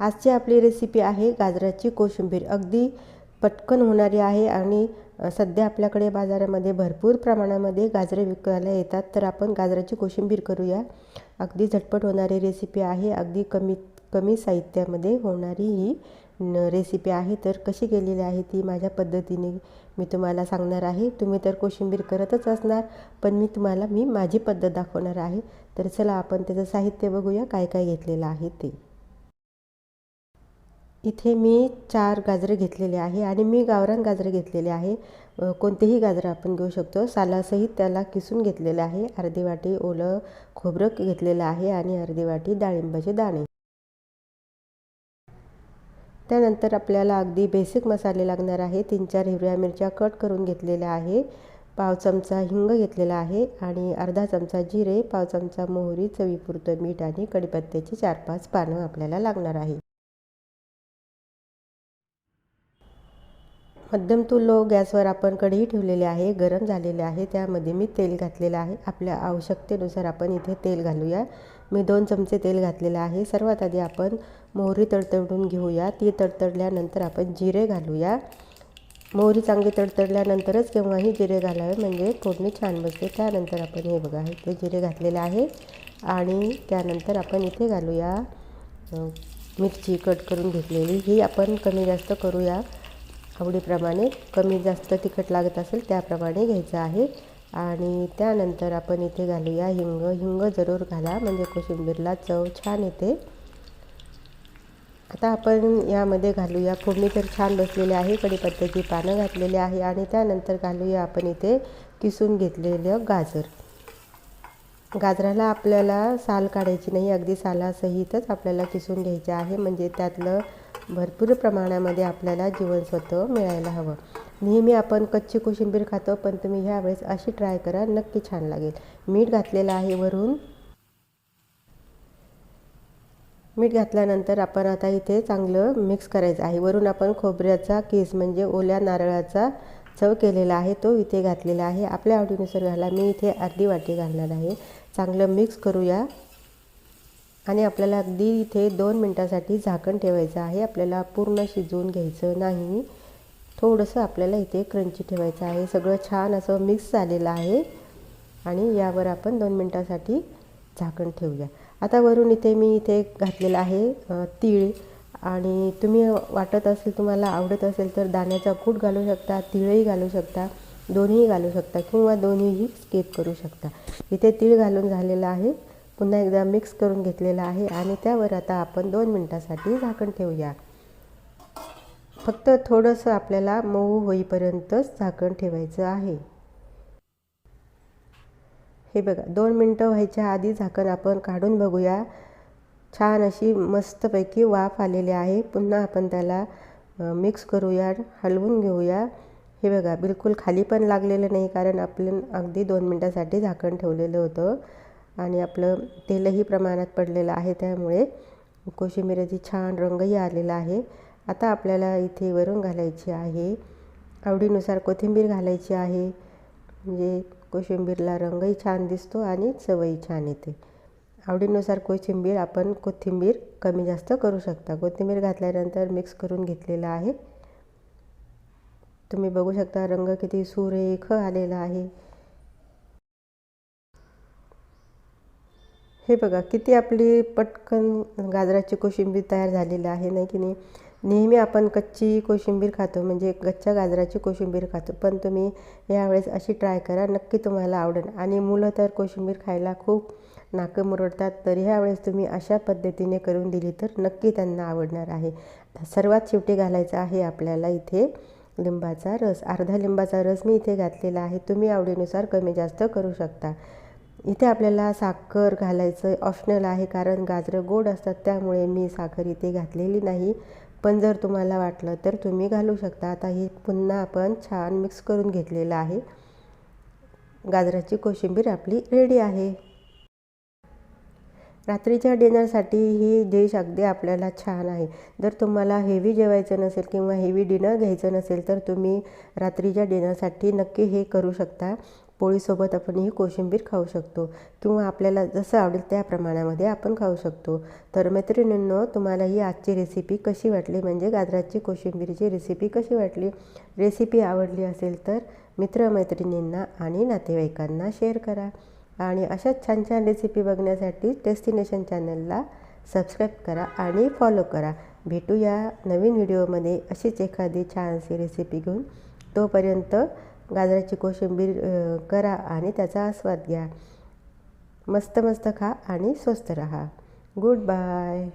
आजची आपली रेसिपी आहे गाजराची कोशिंबीर. अगदी पटकन होणारी आहे आणि सध्या आपल्याकडे बाजारामध्ये भरपूर प्रमाणामध्ये गाजरे विकायला येतात. तर आपण गाजराची कोशिंबीर करूया. अगदी झटपट होणारी रेसिपी आहे. अगदी कमी कमी साहित्यामध्ये होणारी ही रेसिपी आहे. तर कशी केलेली आहे ती माझ्या पद्धतीने मी तुम्हाला सांगणार आहे. तुम्ही तर कोशिंबीर करतच असणार पण मी तुम्हाला मी माझी पद्धत दाखवणार आहे. तर चला आपण त्याचं साहित्य बघूया काय काय घेतलेलं आहे ते. इथे मी चार गाजरे घेतलेले आहे आणि मी गावरान गाजरे घेतलेले आहे. कोणतेही गाजरं आपण घेऊ शकतो. सालासहित त्याला किसून घेतलेलं आहे. अर्धी वाटी ओलं खोबरं घेतलेलं आहे आणि अर्धी वाटी डाळिंबाचे दाणे. त्यानंतर आपल्याला अगदी बेसिक मसाले लागणार आहे. तीन चार हिरव्या मिरच्या कट करून घेतलेल्या आहे. पाव चमचा हिंग घेतलेला आहे आणि अर्धा चमचा जिरे पाव चमचा मोहरी चवीपुरतं मीठ आणि कढीपत्त्याची चार पाच पानं आपल्याला लागणार आहे. मध्यम टू लो गॅसवर आपण कढई ठेवलेली आहे गरम झालेले आहे. त्यामध्ये मी तेल घातलेलं आहे. आपल्या आवश्यकतेनुसार आपण इथे तेल घालूया. मी दोन चमचे तेल घातलेलं आहे. सर्वात आधी आपण मोहरी तडतडून घेऊया. ती तडतडल्यानंतर आपण जिरे घालूया. मोहरी चांगली तडतडल्यानंतरच केव्हाही जिरे घालावे म्हणजे फोडणी छान बसते. त्यानंतर आपण हे बघा ते जिरे घातलेले आहे. आणि त्यानंतर आपण इथे घालूया मिरची कट करून घेतलेली. ही आपण कमी जास्त करूया. आवडीप्रमाणे कमी जास्त तिखट लागत असेल त्याप्रमाणे घ्यायचं आहे. आणि त्यानंतर आपण इथे घालूया हिंग. हिंग जरूर घाला म्हणजे कोशिंबीरला चव छान येते. आता आपण यामध्ये घालूया फोडणी तर छान बसलेली आहे कढीपत्त्याची पानं घातलेली आहे आणि त्यानंतर घालूया आपण इथे किसून घेतलेलं गाजर. गाजराला आपल्याला साल काढायची नाही अगदी सालासहितच आपल्याला किसून घ्यायचं आहे म्हणजे त्यातलं भरपूर प्रमाणामध्ये आपल्याला जीवनसत्व मिळायला हवं. नेहमी आपण कच्ची कोशिंबीर खातो पण तुम्ही ह्यावेळेस अशी ट्राय करा नक्की छान लागेल. मीठ घातलेलं आहे वरून. मीठ घातल्यानंतर आपण आता इथे चांगलं मिक्स करायचं आहे. वरून आपण खोबऱ्याचा केस म्हणजे ओल्या नारळाचा चव केलेला आहे तो इथे घातलेला आहे. आपल्या आवडीनुसार घाला. मी इथे अर्धी वाटी घालणार आहे. चांगलं मिक्स करूया. आणि आपल्याला अगदी इथे दोन मिनटासाठी झाकण ठेवायचं आहे. आपल्याला पूर्ण शिजवून घ्यायचं नाही. थोडंसं आपल्याला इथे क्रंची ठेवायचं आहे. सगळं छान असं मिक्स झालेलं आहे. आणि यावर आपण दोन मिनटासाठी झाकण ठेवूया. आता वरून इथे मी इथे घातलेलं आहे तीळ. आणि तुम्ही वाटत असेल तुम्हाला आवडत असेल तर दाण्याचा कूट घालू शकता तिळही घालू शकता दोन्ही घालू शकता किंवा दोन्हीही स्किप करू शकता. इथे तीळ घालून झालेलं आहे. पुन्हा एकदा मिक्स करून घेतलेलं आहे आणि त्यावर आता आपण दोन मिनटासाठी झाकण ठेवूया. फक्त थोडंसं आपल्याला मऊ होईपर्यंतच झाकण ठेवायचं आहे. हे बघा दोन मिनटं व्हायच्या आधी झाकण आपण काढून बघूया. छान अशी मस्तपैकी वाफ आलेली आहे. पुन्हा आपण त्याला मिक्स करूया हलवून घेऊया. हे बघा बिलकुल खाली पण लागलेलं नाही कारण आपण अगदी दोन मिनटासाठी झाकण ठेवलेलं होतं. आणि आपलं तेलही प्रमाणात पडलेलं आहे त्यामुळे कोशिंबिराची छान रंगही आलेला आहे. आता आपल्याला इथे वरून घालायची आहे. आवडीनुसार कोथिंबीर घालायची आहे. म्हणजे कोशिंबीरला रंगही छान दिसतो आणि चवही छान येते. आवडीनुसार कोशिंबीर आपण कोथिंबीर कमी जास्त करू शकता. कोथिंबीर घातल्यानंतर मिक्स करून घेतलेलं आहे. तुम्ही बघू शकता रंग किती सुरेख आलेला आहे. हे बघा किती आपली पटकन गाजराची कोशिंबीर तयार झालेली आहे नाही की नाही? नेहमी आपण कच्ची कोशिंबीर खातो म्हणजे कच्च्या गाजराची कोशिंबीर खातो पण तुम्ही यावेळेस अशी ट्राय करा नक्की तुम्हाला आवडेल. आणि मुलं तर कोशिंबीर खायला खूप नाकं मुरडतात तर ह्यावेळेस तुम्ही अशा पद्धतीने करून दिली तर नक्की त्यांना आवडणार आहे. सर्वात शेवटी घालायचं आहे आपल्याला इथे लिंबाचा रस. अर्धा लिंबाचा रस मी इथे घातलेला आहे तुम्ही आवडीनुसार कमी जास्त करू शकता. इथे आपल्याला साखर घालायचं ऑप्शनल आहे कारण गाजरं गोड असतात त्यामुळे मी साखर इथे घातलेली नाही. पण जर तुम्हाला वाटलं तर तुम्ही घालू शकता. आता ही पुन्हा आपण छान मिक्स करून घेतलेलं आहे. गाजराची कोशिंबीर आपली रेडी आहे. रात्रीच्या डिनरसाठी ही डिश अगदी आपल्याला छान आहे. जर तुम्हाला हेवी जेवायचं नसेल किंवा हेवी डिनर घ्यायचं नसेल तर तुम्ही रात्रीच्या डिनरसाठी नक्की हे करू शकता. पोळीसोबत आपण ही कोशिंबीर खाऊ शकतो किंवा आपल्याला जसं आवडेल त्या प्रमाणामध्ये आपण खाऊ शकतो. तर मैत्रिणींनो तुम्हाला ही आजची रेसिपी कशी वाटली? म्हणजे गाजराची कोशिंबीरची रेसिपी कशी वाटली? रेसिपी आवडली असेल तर मित्रमैत्रिणींना आणि नातेवाईकांना शेअर करा. आणि अशाच छान छान रेसिपी बघण्यासाठी डेस्टिनेशन चॅनलला सबस्क्राईब करा आणि फॉलो करा. भेटूया नवीन व्हिडिओमध्ये अशीच एखादी छानशी रेसिपी घेऊन. तोपर्यंत गाजराची कोशिंबीर करा आणि त्याचा आस्वाद घ्या. मस्त मस्त खा आणि स्वस्त रहा. Good bye